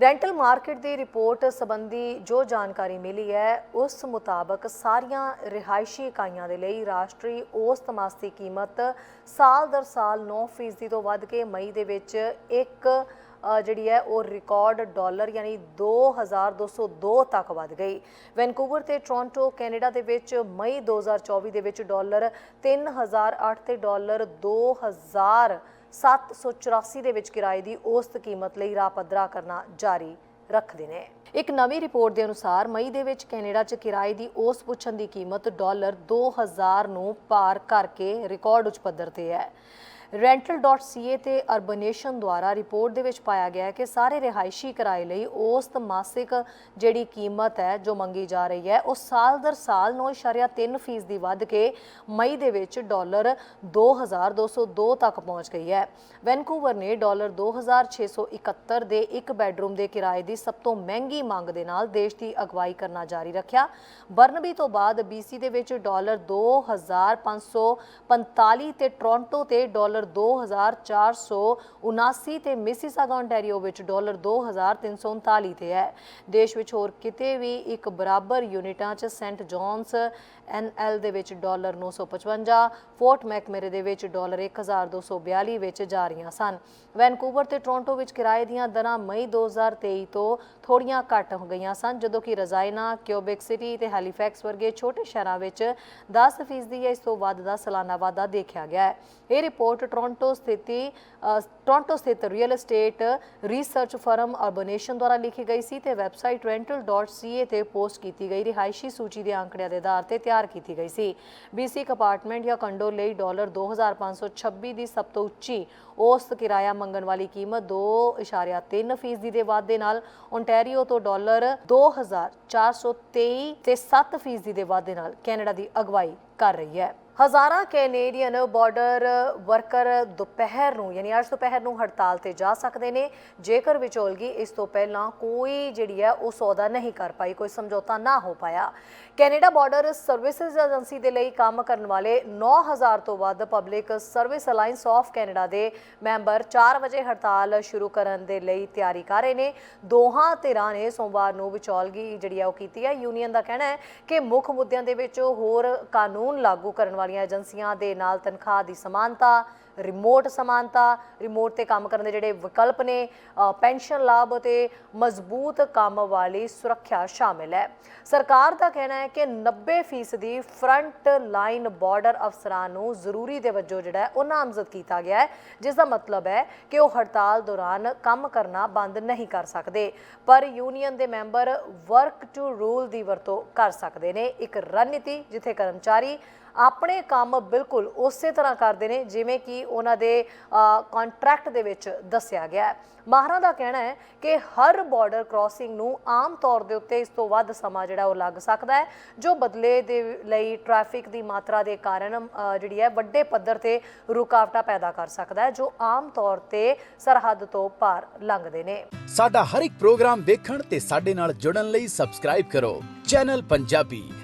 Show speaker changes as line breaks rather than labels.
Rental market ਦੀ report ਸੰਬੰਧੀ ਜੋ ਜਾਣਕਾਰੀ ਮਿਲੀ ਹੈ, ਉਸ ਮੁਤਾਬਕ ਸਾਰੀਆਂ ਰਿਹਾਇਸ਼ੀ ਇਕਾਈਆਂ ਦੇ ਲਈ ਰਾਸ਼ਟਰੀ ਔਸਤ ਮਾਸੀ ਕੀਮਤ ਸਾਲ ਦਰ ਸਾਲ 9% ਤੋਂ ਵੱਧ ਕੇ ਮਈ ਦੇ ਵਿੱਚ ਇੱਕ ਜਿਹੜੀ ਹੈ, ਉਹ ਰਿਕਾਰਡ ਡਾਲਰ ਯਾਨੀ 2202 ਤੱਕ ਵੱਧ ਗਈ। ਵੈਨਕੂਵਰ ਤੇ ਟੋਰਾਂਟੋ, ਕੈਨੇਡਾ ਦੇ ਵਿੱਚ ਮਈ 2024 ਦੇ ਵਿੱਚ ਡਾਲਰ 3008 ਤੇ ਡਾਲਰ 2000 784 ਦੇ ਵਿੱਚ ਕਿਰਾਏ ਦੀ ਔਸਤ ਕੀਮਤ ਲਈ ਰਾਹ ਪੱਧਰਾ ਕਰਨਾ ਜਾਰੀ ਰੱਖਦੇ ਨੇ। ਇੱਕ ਨਵੀਂ ਰਿਪੋਰਟ ਦੇ ਅਨੁਸਾਰ ਮਈ ਦੇ ਵਿੱਚ ਕੈਨੇਡਾ 'ਚ ਕਿਰਾਏ ਦੀ ਔਸਤ ਪੁੱਛਣ ਦੀ ਕੀਮਤ ਡਾਲਰ 2000 ਨੂੰ ਪਾਰ ਕਰਕੇ ਰਿਕਾਰਡ ਉੱਚ ਪੱਧਰ ਤੇ ਹੈ। rental.ca ਤੇ ਅਰਬਨੇਸ਼ਨ ਦੁਆਰਾ ਰਿਪੋਰਟ ਦੇ ਵਿੱਚ ਪਾਇਆ ਗਿਆ ਹੈ ਕਿ ਸਾਰੇ ਰਿਹਾਇਸ਼ੀ ਕਿਰਾਏ ਲਈ ਔਸਤ ਮਾਸਿਕ ਜਿਹੜੀ ਕੀਮਤ ਹੈ ਜੋ ਮੰਗੀ ਜਾ ਰਹੀ ਹੈ, ਉਹ ਸਾਲ ਦਰ ਸਾਲ 9.3% ਦੀ ਵੱਧ ਕੇ ਮਈ ਦੇ ਵਿੱਚ ਡਾਲਰ 2202 ਤੱਕ ਪਹੁੰਚ ਗਈ ਹੈ। ਵੈਨਕੂਵਰ ਨੇ ਡਾਲਰ 2671 ਦੇ ਇੱਕ ਬੈੱਡਰੂਮ ਦੇ ਕਿਰਾਏ ਦੀ ਸਭ ਤੋਂ ਮਹਿੰਗੀ ਮੰਗ ਦੇ ਨਾਲ ਦੇਸ਼ ਦੀ ਅਗਵਾਈ ਕਰਨਾ ਜਾਰੀ ਰੱਖਿਆ। ਬਰਨਬੀ ਤੋਂ ਬਾਅਦ BC ਦੇ ਵਿੱਚ ਡਾਲਰ 2545 ਤੇ ਟੋਰਾਂਟੋ ਤੇ ਡਾਲਰ 2479 ਤੇ ਮਿਸੀਸਾਗਾ ontario ਵਿੱਚ ਡਾਲਰ 2339 ਤੇ ਹੈ। ਦੇਸ਼ ਵਿੱਚ ਹੋਰ ਕਿਤੇ ਵੀ ਇੱਕ ਬਰਾਬਰ ਯੂਨਿਟਾਂ 'ਚ ਸੈਂਟ ਜੌਨਸ ਐਨਐਲ ਦੇ ਵਿੱਚ ਡਾਲਰ 955 ਫੋਰਟ ਮੈਕਮਰੇ ਦੇ ਵਿੱਚ ਡਾਲਰ 1242 ਵਿੱਚ ਜਾ ਰਹੀਆਂ ਸਨ। ਵੈਨਕੂਵਰ ਤੇ ਟੋਰਾਂਟੋ ਵਿੱਚ ਕਿਰਾਏ ਦੀਆਂ ਦਰਾਂ ਮਈ 2023 ਤੋਂ ਥੋੜੀਆਂ ਘੱਟ ਹੋ ਗਈਆਂ ਸਨ, ਜਦੋਂ ਕਿ ਰਜ਼ਾਇਨਾ, ਕਿਊਬਿਕ ਸਿਟੀ ਤੇ ਹੈਲੀਫੈਕਸ ਵਰਗੇ ਛੋਟੇ ਸ਼ਹਿਰਾਂ ਵਿੱਚ 10% ਜਾਂ ਇਸ ਤੋਂ ਵੱਧ ਦਾ ਸਾਲਾਨਾ ਵਾਧਾ ਦੇਖਿਆ ਗਿਆ ਹੈ। ਇਹ ਰਿਪੋਰਟ ਟੋਰਾਂਟੋ ਸਥਿਤੀ ਅ, ਟੋਰਾਂਟੋ ਸਥਿਤ real estate research firm Urbanation ਦੁਆਰਾ ਲਿਖੀ ਗਈ ਸੀ ਤੇ ਵੈਬਸਾਈਟ rental.ca ਤੇ ਪੋਸਟ ਕੀਤੀ ਗਈ ਰਿਹਾਇਸ਼ੀ ਸੂਚੀ ਦੇ ਅੰਕੜਿਆਂ ਦੇ ਆਧਾਰ ਤੇ ਤਿਆਰ ਕੀਤੀ ਗਈ ਸੀ। BC ਇੱਕ ਅਪਾਰਟਮੈਂਟ ਜਾਂ ਕੰਡੋ ਲਈ ਡਾਲਰ 2526 ਦੀ ਸਭ ਤੋਂ ਉੱਚੀ ਔਸਤ ਕਿਰਾਇਆ ਮੰਗਣ ਵਾਲੀ ਕੀਮਤ 2.3% ਫੀਸਦੀ ਦੇ ਵਾਧੇ ਨਾਲ ਓਨਟਾਰੀਓ ਤੋਂ ਡਾਲਰ 2423 ਤੇ 7 ਫੀਸਦੀ ਦੇ ਵਾਧੇ ਨਾਲ ਕੈਨੇਡਾ ਦੀ ਅਗਵਾਈ ਕਰ ਰਹੀ ਹੈ। ਹਜ਼ਾਰਾਂ ਕੈਨੇਡੀਅਨ ਬਾਰਡਰ ਵਰਕਰ ਦੁਪਹਿਰ ਨੂੰ, ਯਾਨੀ ਅੱਜ ਦੁਪਹਿਰ ਨੂੰ ਹੜਤਾਲ ਤੇ ਜਾ ਸਕਦੇ ਨੇ। ਜੇਕਰ ਵਿਚੋਲਗੀ, ਇਸ ਤੋਂ ਪਹਿਲਾਂ ਕੋਈ ਜਿਹੜੀ ਹੈ ਉਹ ਸੌਦਾ ਨਹੀਂ ਕਰ ਪਾਈ, ਕੋਈ ਸਮਝੌਤਾ ਨਾ ਹੋ ਪਾਇਆ। ਕੈਨੇਡਾ ਬਾਰਡਰ ਸਰਵਿਸਿਜ਼ ਏਜੰਸੀ ਦੇ ਲਈ ਕੰਮ ਕਰਨ ਵਾਲੇ 9000 ਤੋਂ ਵੱਧ public service alliance of Canada ਦੇ ਮੈਂਬਰ 4 ਵਜੇ ਹੜਤਾਲ ਸ਼ੁਰੂ ਕਰਨ ਦੇ ਲਈ ਤਿਆਰੀ ਕਰ ਰਹੇ ਨੇ। ਦੋਹਾਂ ਧਿਰਾਂ ਨੇ ਸੋਮਵਾਰ ਨੂੰ ਵਿਚੋਲਗੀ ਜਿਹੜੀ ਆ ਉਹ ਕੀਤੀ ਹੈ। ਯੂਨੀਅਨ ਦਾ ਕਹਿਣਾ ਹੈ ਕਿ ਮੁੱਖ ਮੁੱਦਿਆਂ ਦੇ ਵਿੱਚ ਹੋਰ ਕਾਨੂੰਨ ਲਾਗੂ ਕਰਨ ਵਾਲੇ ਵਾਲੀਆਂ ਏਜੰਸੀਆਂ ਦੇ ਨਾਲ ਤਨਖਾਹ ਦੀ ਸਮਾਨਤਾ ਰਿਮੋਟ ਸਮਾਨਤਾ ਰਿਮੋਟ ਤੇ ਕੰਮ ਕਰਨ ਦੇ ਜਿਹੜੇ ਵਿਕਲਪ ਨੇ ਪੈਨਸ਼ਨ ਲਾਭ ਅਤੇ ਮਜ਼ਬੂਤ ਕੰਮ ਵਾਲੀ ਸੁਰੱਖਿਆ ਸ਼ਾਮਿਲ ਹੈ। ਸਰਕਾਰ ਦਾ ਕਹਿਣਾ ਹੈ ਕਿ 90% ਦੀ ਫਰੰਟ ਲਾਈਨ ਬਾਰਡਰ ਅਫਸਰਾਂ ਨੂੰ ਜ਼ਰੂਰੀ ਦੇ ਵਜੋਂ ਜਿਹੜਾ ਉਹ ਨਾਮਜ਼ਦ ਕੀਤਾ ਗਿਆ ਹੈ, ਜਿਸ ਦਾ ਮਤਲਬ ਹੈ ਕਿ ਉਹ ਹੜਤਾਲ ਦੌਰਾਨ ਕੰਮ ਕਰਨਾ ਬੰਦ ਨਹੀਂ ਕਰ ਸਕਦੇ, ਪਰ ਯੂਨੀਅਨ ਦੇ ਮੈਂਬਰ ਵਰਕ ਟੂ ਰੂਲ ਦੀ ਵਰਤੋਂ ਕਰ ਸਕਦੇ ਨੇ। ਇੱਕ ਰਣਨੀਤੀ ਜਿੱਥੇ ਕਰਮਚਾਰੀ ਆਪਣੇ ਕੰਮ ਬਿਲਕੁਲ ਉਸੇ ਤਰ੍ਹਾਂ ਕਰਦੇ ਨੇ, ਜਿਵੇਂ ਕਿ ਉਹਨਾਂ ਦੇ ਕੰਟਰੈਕਟ ਦੇ ਵਿੱਚ ਦੱਸਿਆ ਗਿਆ ਹੈ। ਮਾਹਰਾਂ ਦਾ ਕਹਿਣਾ ਹੈ ਕਿ ਹਰ ਬਾਰਡਰ ਕ੍ਰਾਸਿੰਗ ਨੂੰ ਆਮ ਤੌਰ ਦੇ ਉੱਤੇ ਇਸ ਤੋਂ ਵੱਧ ਸਮਾਂ ਜਿਹੜਾ ਉਹ ਲੱਗ ਸਕਦਾ ਹੈ, ਜੋ ਬਦਲੇ ਦੇ ਲਈ ਟ੍ਰੈਫਿਕ ਦੀ ਮਾਤਰਾ ਦੇ ਕਾਰਨ ਜਿਹੜੀ ਹੈ ਵੱਡੇ ਪੱਧਰ ਤੇ ਰੁਕਾਵਟਾਂ ਪੈਦਾ ਕਰ ਸਕਦਾ ਹੈ, ਜੋ ਆਮ ਤੌਰ ਤੇ ਸਰਹੱਦ ਤੋਂ ਪਾਰ ਲੰਘਦੇ ਨੇ।
ਸਾਡਾ ਹਰ ਇੱਕ ਪ੍ਰੋਗਰਾਮ ਦੇਖਣ ਤੇ ਸਾਡੇ ਨਾਲ ਜੁੜਨ ਲਈ ਸਬਸਕ੍ਰਾਈਬ ਕਰੋ। ਚੈਨਲ ਪੰਜਾਬੀ